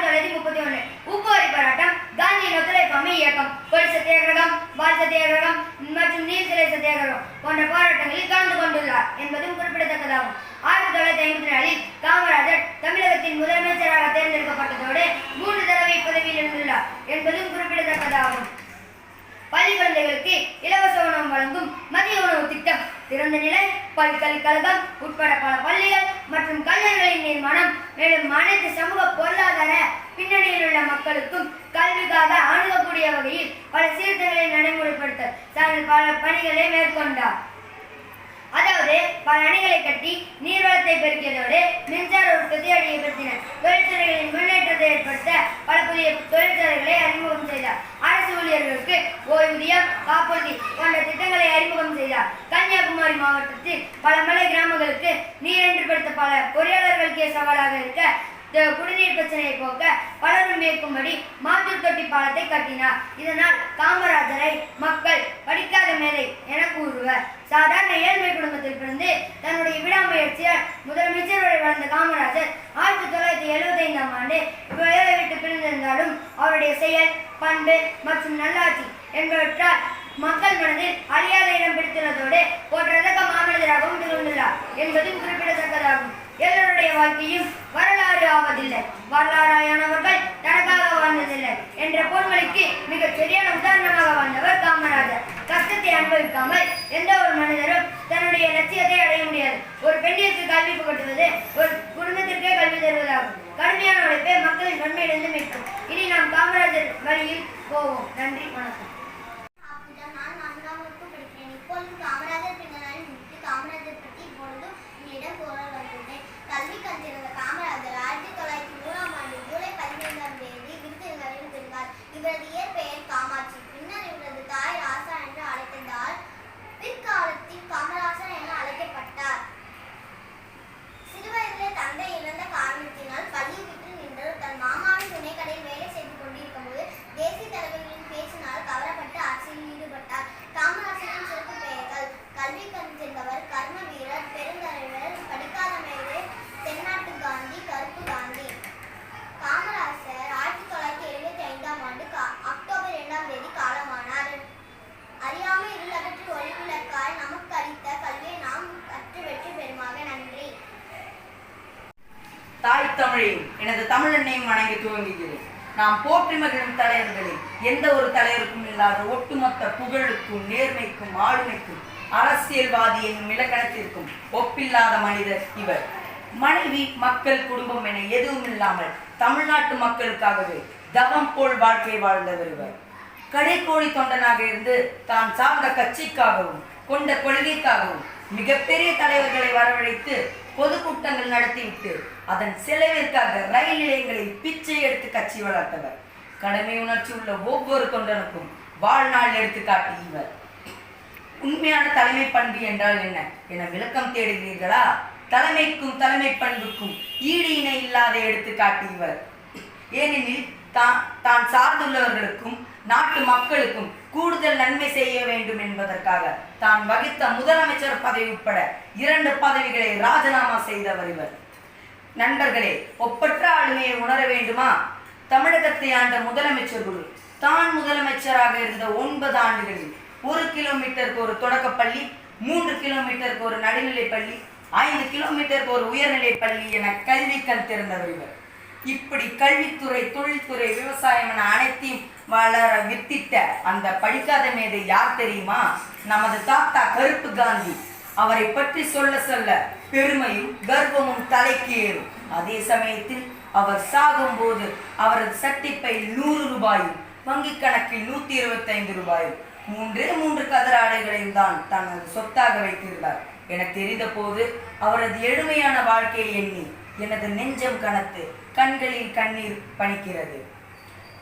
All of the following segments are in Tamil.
ஆயிரத்தி தொள்ளாயிரத்தி முப்பத்தி ஒன்று உப்புவரி போராட்டம் காந்தியின் ஒத்துழைப்பாமை இயக்கம். கொடி சத்தியாகிரகம் பால் சத்தியாகிரகம் மற்றும் நீர் சிலை சத்தியாகிரகம் போன்ற போராட்டங்களில் கலந்து கொண்டுள்ளார் என்பதும் குறிப்பிடத்தக்கதாகும். ஆயிரத்தி தொள்ளாயிரத்தி ஐம்பத்தி நாலில் காமராஜர் தமிழகத்தின் முதலமைச்சராக தேர்ந்தெடுக்கப்பட்டதோடு மூன்று தடவை பதவியில் இருந்துள்ளார் என்பதும் குறிப்பிடத்தக்கதாகும். பள்ளி குழந்தைகளுக்கு இலவச உணவு வழங்கும் மதிய உணவு திட்டம். திறந்த நிலை பல்கலைக்கழகம் உட்பட பல பள்ளிகள் மற்றும் கல்லூரிகளின் நிர்மாணம் மேலும் அனைத்து சமூக பொருளாதார பின்னணியில் உள்ள மக்களுக்கும் கல்விக்காக அணுகக்கூடிய வகையில் பல சீர்திருத்தங்களை நடைமுறைப்படுத்த தான் பல பணிகளை மேற்கொண்டார். அதாவது பல அணைகளை கட்டி நீர்வளத்தை பெருக்கியதோடு மின்சார உற்பத்தி அதிகப்படுத்தின தொழிற்துறைகளின் முன்னேற்றத்தை ஏற்படுத்த பல புதிய தொழிற்சாலைகளை அறிமுகம் செய்தார். ஊழியர்களுக்கு ஓய்வூதியம் காப்புறுதி போன்ற திட்டங்களை அறிமுகம் செய்தார். கன்னியாகுமரி மாவட்டத்தில் பல மலை கிராமங்களுக்கு நீரென்றுபடுத்த பல பொறியாளர்களுக்கே சவாலாக இருக்க குடிநீர் பிரச்சனையை போக்க பலரும் மேற்கும்படி மாத்தூர் தொட்டி பாலத்தை கட்டினார். இதனால் காமராஜரை மக்கள் படிக்காத மேலே என கூறுவர். சாதாரண ஏழ்மை குடும்பத்தில் பிறந்து தன்னுடைய விடாமுயற்சியால் முதலமைச்சர் வரை வளர்ந்த காமராஜர் ஆயிரத்தி தொள்ளாயிரத்தி எழுபத்தி ஐந்தாம் ஆண்டு வேலை விட்டு பிரிந்திருந்தாலும் அவருடைய செயல் பண்பு மற்றும் நல்லாட்சி என்பவற்றால் மக்கள் மனதில் அழியாத இடம் பிடித்துள்ளதோடு போற்றதக்க மாமனிதராகவும் திகழ்ந்துள்ளார் என்பதும் குறிப்பிடத்தக்கதாகும். எல்லோருடைய வாழ்க்கையும் வரலாறு ஆவதில்லை. வரலாறாயானவர்கள் தனக்காக வாழ்ந்ததில்லை. என்ற பொருள்களுக்கு மிகச் சரியான உதாரணமாக வாழ்ந்தவர் காமராஜர். கஷ்டத்தை அனுபவிக்காமல் எந்த ஒரு மனிதரும் தன்னுடைய லட்சியத்தை அடைய முடியாது. ஒரு பெண்ணிற்கு கல்வி புகட்டுவது ஒரு குடும்பத்திற்கே கல்வி தருவதாகும். கடுமையான உழைப்பே மக்களின் நன்மையிலிருந்து மீட்கும். இனி நாம் காமராஜர் வழியில் போவோம். நன்றி வணக்கம் அப்போதான் நான் நான்காம் வகுப்பு படிக்கிறேன் இப்பொழுது காமராஜர் பிறந்தநாளில் முன்னிட்டு காமராஜர் பற்றி இப்பொழுது உங்களிடம் கூற வந்துள்ளேன் கல்வி கற்றிருந்த காமராஜர் ஆயிரத்தி தொள்ளாயிரத்தி மூணாம் ஆண்டு ஜூலை பதினைந்தாம் தேதி விருதுநகரில் பிறந்தார் இவரது இயற்பெயர் காமாட்சி பின்னர் இவரது தாய் ராசா என்று அழைத்ததால் பிற்காலத்தில் காமராசர் என அழைக்கப்பட்டார் சிறுவயதிலே தந்தை இழந்த காரணத்தினால் பள்ளி விட்டு நின்று தன் மாமாவின் துணைக்கடையில் வேலை செய்து கொண்டிருக்கும் போது தேசிய தலைவர்களின் பேச்சினால் கவரப்பட்டு அரசியலில் ஈடுபட்டார் காமராசரின் சிறப்பு பெயர்கள் கல்வி கற்றிருந்தவர் கர்ம வீரர் பெருந்தலைவர் படிக்காத மேலே தென்னாட்டு காந்தி கருப்பு காந்தி காமராசர் ஆயிரத்தி தொள்ளாயிரத்தி எழுபத்தி ஐந்தாம் ஆண்டு கா- அக்டோபர் இரண்டாம் தேதி காலமானார் அறியாமை இருளகற்றி ஒளிவிளக்காய் நமக்கு அளித்த கல்வியை நாம் கற்று வெற்றி பெறுமாக நன்றி தாய் தமிழையும் எனது தமிழெண்ணையும் வணங்கி துவங்குகிறேன் நாம் போற்றி மகிழும் தலைவர்களில் எந்த ஒரு தலைவருக்கும் இல்லாத ஒட்டுமொத்த புகழுக்கும் நேர்மைக்கும் ஆளுமைக்கும் அரசியல்வாதி என்னும் இலக்கணத்திற்கும் ஒப்பில்லாத மனிதர் இவர். மனைவி மக்கள் குடும்பம் என எதுவும் இல்லாமல் தமிழ்நாட்டு மக்களுக்காகவே தவம் போல் வாழ்க்கை வாழ்ந்தவர் இவர். கடைக்கோழி தொண்டனாக இருந்து தான் சார்ந்த கட்சிக்காகவும் கொண்ட கொள்கைக்காகவும் மிகப்பெரிய தலைவர்களை வரவழைத்து பொதுக்கூட்டங்கள் நடத்திவிட்டு அதன் செலவிற்காக ரயில் நிலையங்களில் பிச்சை எடுத்து கட்சி வளர்த்தவர். கடமை உணர்ச்சி உள்ள ஒவ்வொரு தொண்டனுக்கும் வாழ்நாள் எடுத்துக்காட்டு இவர். உண்மையான தலைமை பண்பு என்றால் என்ன? என விளக்கம் தேடுகிறீர்களா? தலைமைக்கும் தலைமை பண்புக்கும் ஈடு இணை இல்லாத எடுத்துக்காட்டு இவர். ஏனெனில் தான் தான் சார்ந்துள்ளவர்களுக்கும் நாட்டு மக்களுக்கும் கூடுதல் நன்மை செய்ய வேண்டும் என்பதற்காக தான் வகித்த முதலமைச்சர் பதவி உட்பட இரண்டு பதவிகளை ராஜினாமா செய்தவர் இவர். நண்பர்களே ஒப்பற்ற ஆளுமையை உணர வேண்டுமா? தமிழகத்தை ஆண்ட முதலமைச்சர் குழு தான் முதலமைச்சராக இருந்த ஒன்பது ஆண்டுகளில் ஒரு கிலோமீட்டருக்கு ஒரு தொடக்கப்பள்ளி மூன்று கிலோமீட்டருக்கு ஒரு நடுநிலைப் பள்ளி ஐந்து கிலோமீட்டருக்கு ஒரு உயர்நிலைப் பள்ளி என கல்வி கண் திறந்தவர் இவர். இப்படி கல்வித்துறை தொழில்துறை விவசாயம் என அனைத்தையும் வளர வித்திட்ட அந்த படிக்காத மேதை யார் தெரியுமா? நமது தாத்தா கருப்பு காந்தி. அவரை பற்றி சொல்ல சொல்ல பெருமையும் கர்வமும் தலைக்கு ஏறும். அதே சமயத்தில் அவர் சாகும்போது அவரது சட்டிப்பை நூறு ரூபாயும் வங்கிக் கணக்கில் நூத்தி இருபத்தி ஐந்து ரூபாயும் மூன்றே மூன்று கதர் ஆடைகளையும் தான் தனது சொத்தாக வைத்திருந்தார். என தெரிந்த போது அவரது எளிமையான வாழ்க்கையை எண்ணி எனது நெஞ்சம் கனத்து கண்களில் கண்ணீர் பணிக்கிறது.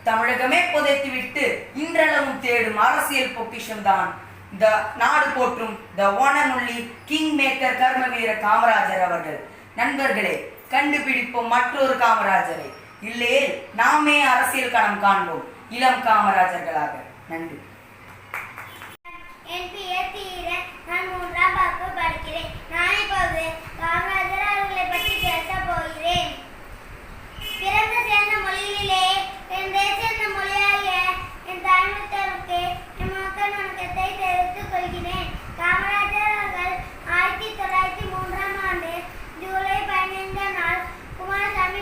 தமிழகமே புதைத்துவிட்டு இன்றளவும் தேடும் அரசியல் பொக்கிஷம் தான் த நாடு போற்றும் the one king maker Karmaveer Kamarajar அவர்கள். நண்பர்களே கண்டுபிடிப்போம் மற்றொரு காமராஜரை. இல்லையே நாமே அரசியல் களம் காண்போம். இளம் காமராஜர்களாக. நன்றி. என் பெயர் நான் மூன்றாம் வகுப்பு படிக்கிறேன். நான் இப்போது காமராஜர் அவர்களை பற்றி பேசப் போகிறேன். பிறந்த சேர்ந்த மொழியிலே என் தேசிய மொழியாகிய என் தாய்மத்தருக்கு என் வணக்கத்தை தெரிவித்துக் கொள்கிறேன் காமராஜர் அவர்கள் ஆயிரத்தி தொள்ளாயிரத்தி மூன்றாம் ஆண்டு ஜூலை பதினைந்தாம் நாள் Kumaraswamy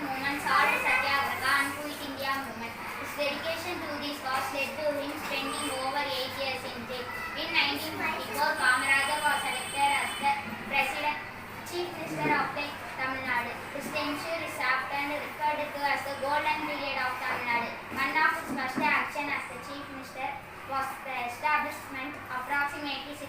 movement, Salt Satyagraha and Quit India movement. His dedication to this cause led to him spending over eight years in jail. In 1954, Kamarajar was elected as the president, chief minister of the Tamil Nadu. His tenure is often referred to as the golden period of Tamil Nadu. One of his first action as the chief minister was the establishment of approximately 6,000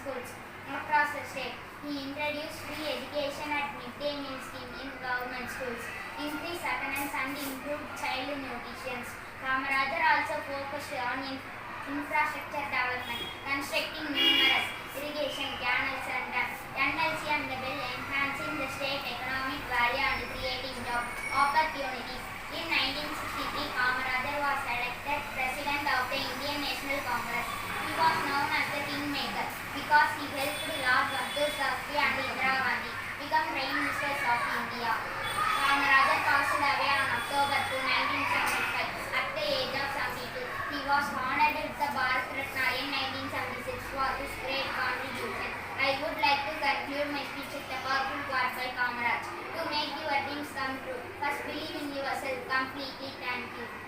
schools across the state. He introduced free education at midday meal scheme in government schools, increase attendance and improve child nutrition. Kamarajar also focused on in infrastructure development, constructing numerous irrigation canals and uh, dams. NLC and the bill enhancing the state economic value and creating job opportunities. In 1963, Kamarajar was elected President of the Indian National Congress. He was known as the Kingmaker because he helped Lord Bahadur Shastri and Indira Gandhi become Prime Ministers of India. Kamarajar away on October 2, 1975 at the age of 72. He was honored with the Bharat Ratna in 1976 for his great contribution. I would like to conclude my speech with the powerful quote by Kamaraj. To make your dreams come true, first believe in yourself completely. Thank you.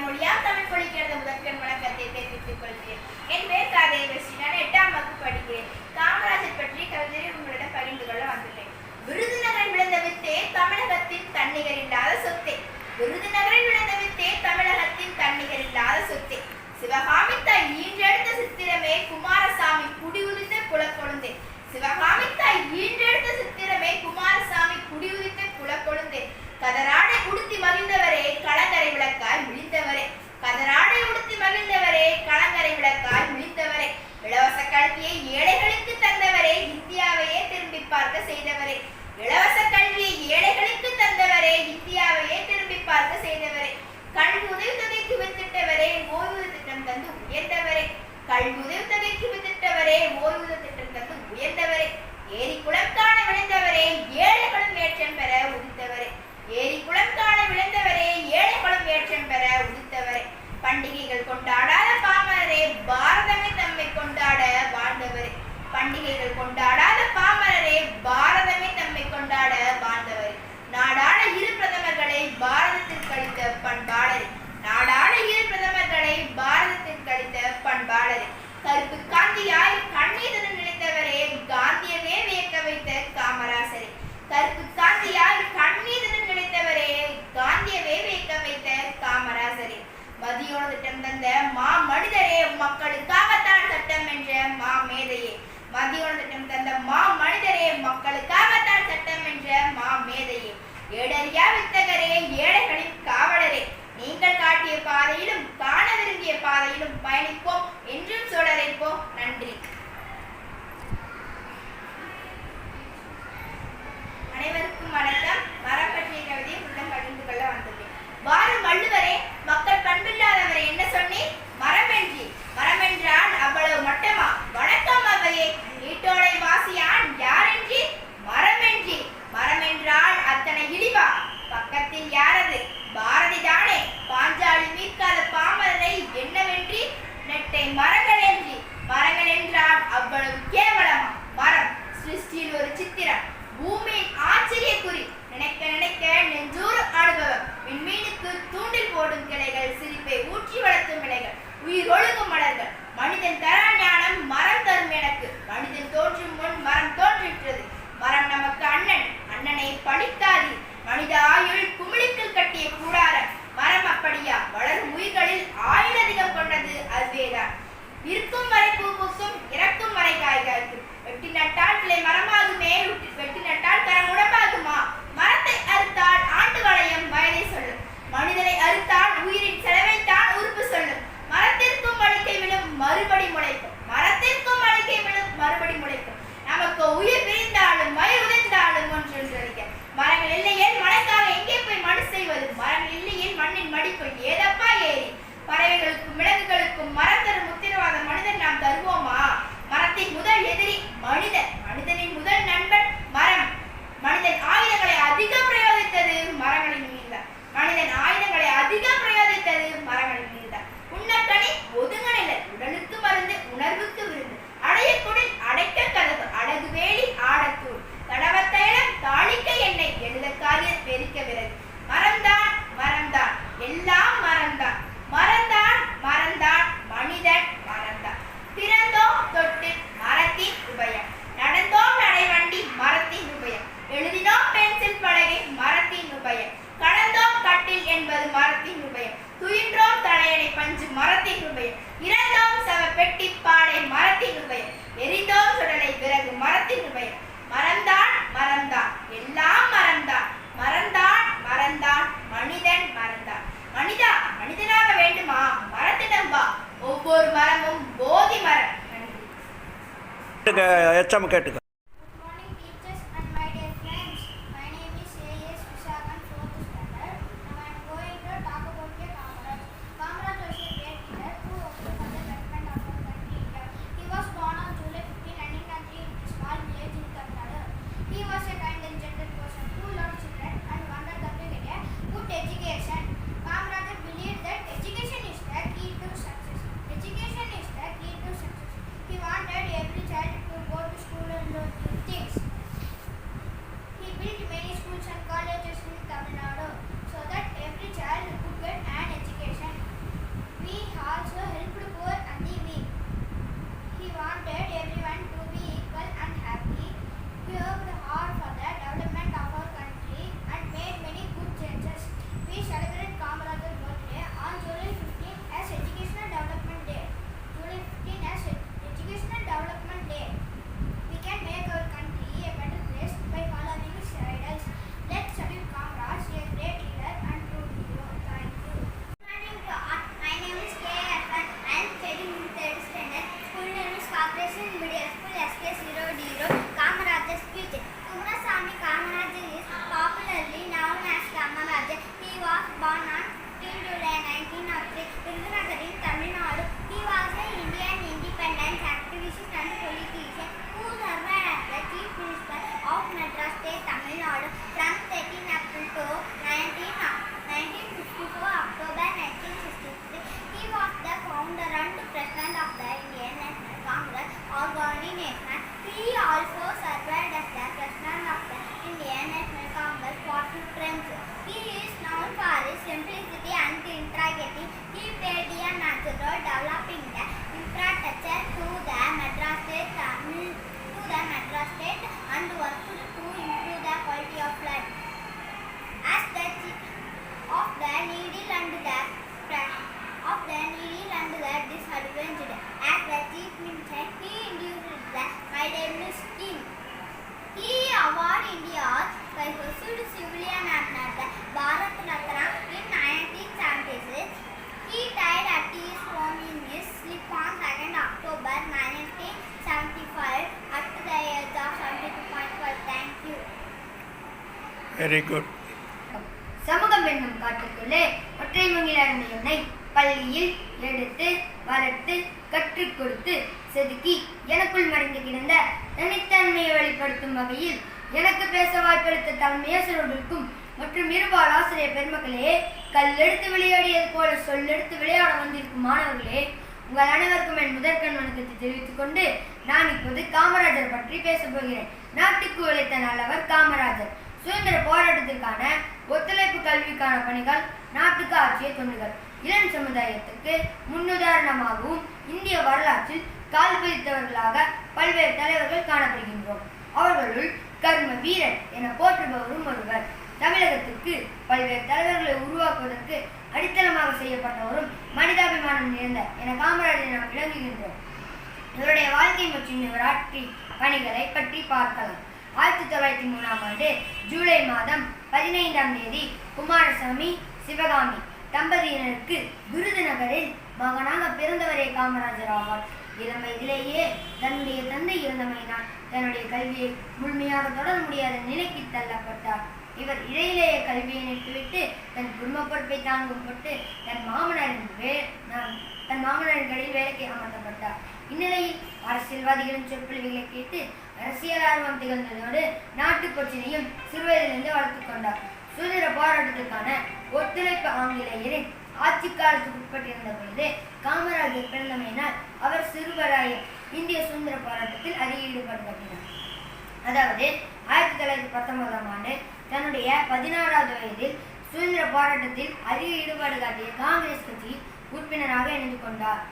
memoria தந்து உயர்ந்தவரே. கல்முதல் தகைக்கு வித்திட்டவரே ஓய்வுத திட்டம் தந்து உயர்ந்தவரே. ஏரி குளம் காண விளைந்தவரே ஏழைகளும் ஏற்றம் பெற உதித்தவரே. ஏரி குளம் காண விளைந்தவரே ஏழைகளும் ஏற்றம் பெற உதித்தவரே. பண்டிகைகள் கொண்டாடாத பாமரரே. பாரதமே தம்மை கொண்டாட வாழ்ந்தவரே. பண்டிகைகள் கொண்டாடாத பாமரரே. பாரதமே தம்மை கொண்டாட வாழ்ந்தவரே. நாடான இரு பிரதமர்களை பாரதத்திற்கு அளித்த பண்பாளரே. நாடாளுகிற பிரதமர்களை பாரதத்தில் கழித்த பண்பாளரே. கருப்பு காந்தியாய் கண்ணீருடன் நினைத்தவரே காந்தியவே வியக்க வைத்த காமராசரே. கருப்பு காந்தியாய் கண்ணீருடன் நினைத்தவரே காந்தியவே வியக்க வைத்த காமராசரே. மதியோட திட்டம் தந்த மா மனிதரே மக்களுக்காகத்தான் சட்டம் என்ற மா மேதையே. மதியோட திட்டம் தந்த மா மனிதரே மக்களுக்காகத்தான் சட்டம் என்ற மா மேதையே. ஏடறியா வித்தகரே ஏழைகளின் காவலரே. நீங்கள் காட்டிய பாதையிலும் காண விரும்பிய பாதையிலும் பயணிப்போம் என்றும் சுடரைப்போம் நன்றி. அனைவருக்கும் வணக்கம். மரப்பற்றிய கவிதையை உள்ள பகிர்ந்து கொள்ள வந்துள்ளேன். வாரம் வள்ளுவரே மக்கள் பண்பில்லாதவரை என்ன சொன்னேன்? மரமென்றி மரமென்றால் அவ்வளவு மட்டமா? வணக்கம் அவையே. நீட்டோடை வாசியான் யாரென்றி மரமென்றி மரமென்றால் அத்தனை இழிவா? பக்கத்தில் யார் எல்லாம் மறந்தான். மறந்தான் மறந்தான் மனிதன் மறந்தான். பிறந்தோம் தொட்டு மரத்தின் உபயம். நடந்தோம் நடைவண்டி மரத்தின் உபயம். எழுதினோம் பென்சில் பலகை மரத்தின் உபயம். கடந்தோம் கட்டில் என்பது மரத்தின் உபயம். துயின்றோம் தலையணை பஞ்சு மரத்தின் உபயம். இறந்தோம் சவ பெட்டி பாடை மரத்தின் உபயம். எரிந்தோம் சுடலை பிறகு மரத்தின் உபயம். ஒரு மரமும் போதி மரம். எச்சம் கேட்டுக்க. வெரி குட் சமூகம் என்னும் காட்டுக்குள்ளே ஒற்றை மங்கிலார்ந்த என்னை பள்ளியில் எடுத்து வளர்த்து கற்றுக் கொடுத்து செதுக்கி எனக்குள் மறைந்து கிடந்த தனித்தன்மையை வெளிப்படுத்தும் வகையில் எனக்கு பேச வாய்ப்பளித்த தலைமையாசிரியர்களுக்கும் மற்றும் இருபால் ஆசிரியர் பெருமக்களே கல்லெடுத்து விளையாடியது போல சொல்லெடுத்து விளையாட வந்திருக்கும் மாணவர்களே உங்கள் அனைவருக்கும் என் முதற்கண் வணக்கத்தை தெரிவித்துக் கொண்டு நான் இப்போது காமராஜர் பற்றி பேசப் போகிறேன். நாட்டுக்கு உழைத்த நல்லவர் காமராஜர். சுதந்திர போராட்டத்திற்கான ஒத்துழைப்பு கல்விக்கான பணிகள் நாட்டுக்கு ஆற்றிய தொண்டுகள். இளம் சமுதாயத்துக்கு முன்னுதாரணமாகவும் இந்திய வரலாற்றில் கால் பதித்தவர்களாக பல்வேறு தலைவர்கள் காணப்படுகின்றோம். அவர்களுள் கர்ம வீரர் என போற்றுபவரும் ஒருவர். தமிழகத்திற்கு பல்வேறு தலைவர்களை உருவாக்குவதற்கு அடித்தளமாக செய்யப்பட்டவரும் மனிதாபிமானம் நிறைந்த என காமராஜர் நாம் விளங்குகின்றோம். இவருடைய வாழ்க்கை மற்றும் இவர் ஆற்றி பணிகளை பற்றி பார்க்கலாம். ஆயிரத்தி தொள்ளாயிரத்தி மூணாம் ஆண்டு ஜூலை மாதம் பதினைந்தாம் தேதி குமாரசாமி சிவகாமி தம்பதியினருக்கு விருதுநகரில் மகனாக பிறந்தவரே காமராஜர் ஆவார். இளம் வயதிலேயே தன்னுடைய தந்தை இருந்தமையினால் தன்னுடைய கல்வியை முழுமையாக தொடர முடியாத நிலைக்கு தள்ளப்பட்டார். இவர் இடையிலேயே கல்வியை நிறுத்திவிட்டு தன் குடும்ப பொறுப்பை தாங்கும் பொட்டு தன் மாமனாரின் வே நான் தன் மாமனாரின் கடையில் வேலைக்கு அமர்த்தப்பட்டார். இந்நிலையில் அரசியல்வாதிகளின் சொற்பொழிவுகளை கேட்டு அரசியல் ஆர்வம் திகழ்ந்ததோடு நாட்டு பிரச்சனையும் சிறுவயதிலிருந்து வளர்த்துக் கொண்டார். சுதந்திர போராட்டத்திற்கான ஒத்துழைப்பு ஆங்கிலேயரின் ஆட்சி காலத்துக்கு உட்பட்டிருந்த பொழுது காமராஜர் பிறந்தமையினால் அவர் சிறுவராய இந்திய சுதந்திர போராட்டத்தில் அதிக ஈடுபாடு காட்டினார் அதாவது ஆயிரத்தி தொள்ளாயிரத்தி பத்தொன்பதாம் ஆண்டு தன்னுடைய பதினாறாவது வயதில் சுதந்திர போராட்டத்தில் அதிக ஈடுபாடு காட்டிய காங்கிரஸ் கட்சியில் உறுப்பினராக இணைந்து கொண்டார்.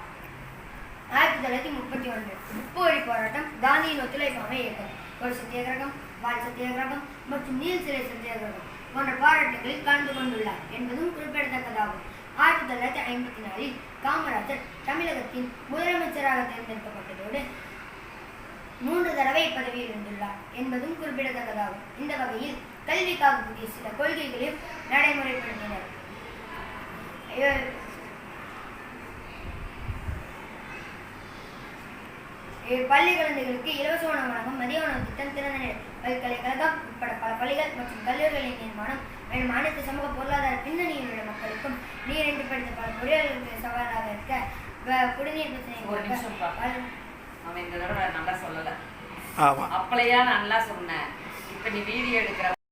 ஆயிரத்தி தொள்ளாயிரத்தி முப்பத்தி ஒன்று. உப்பு வழி போராட்டம் காந்தியின் ஒத்துழைப்பாமை இயக்கம். ஒரு சத்தியாகிரகம் வால் சத்தியாகிரகம் மற்றும் நீல் சிலை சத்தியாகிரகம் போன்ற போராட்டங்களில் கலந்து கொண்டுள்ளார் என்பதும் குறிப்பிடத்தக்கதாகும். ஆயிரத்தி தொள்ளாயிரத்தி ஐம்பத்தி நாலில் காமராஜர் தமிழகத்தின் முதலமைச்சராக தேர்ந்தெடுக்கப்பட்டதோடு மூன்று தடவை பதவியில் இருந்துள்ளார் என்பதும் குறிப்பிடத்தக்கதாகும். இந்த வகையில் கல்விக்காக புதிய சில கொள்கைகளையும் நடைமுறைப்படுத்தினர் இவர் இவ் பள்ளி குழந்தைகளுக்கு இலவச உணவு வழங்கும் மதிய உணவு திட்டம் திறந்த பல்கலைக்கழகம் உட்பட பல பள்ளிகள் மற்றும் கல்லூரிகளின் நிர்மாணம் மேலும் அனைத்து சமூக பொருளாதார பின்னணியில் உள்ள மக்களுக்கும் நீரின்றி படித்த பல பொறியாளர்களுக்கு சவாலாக இருக்க குடிநீர். பிரச்சனை அவன் இந்த தடவை நல்லா சொல்லல. அப்பளையா நல்லா சொன்னேன். இப்ப நீ வீடியோ எடுக்கிற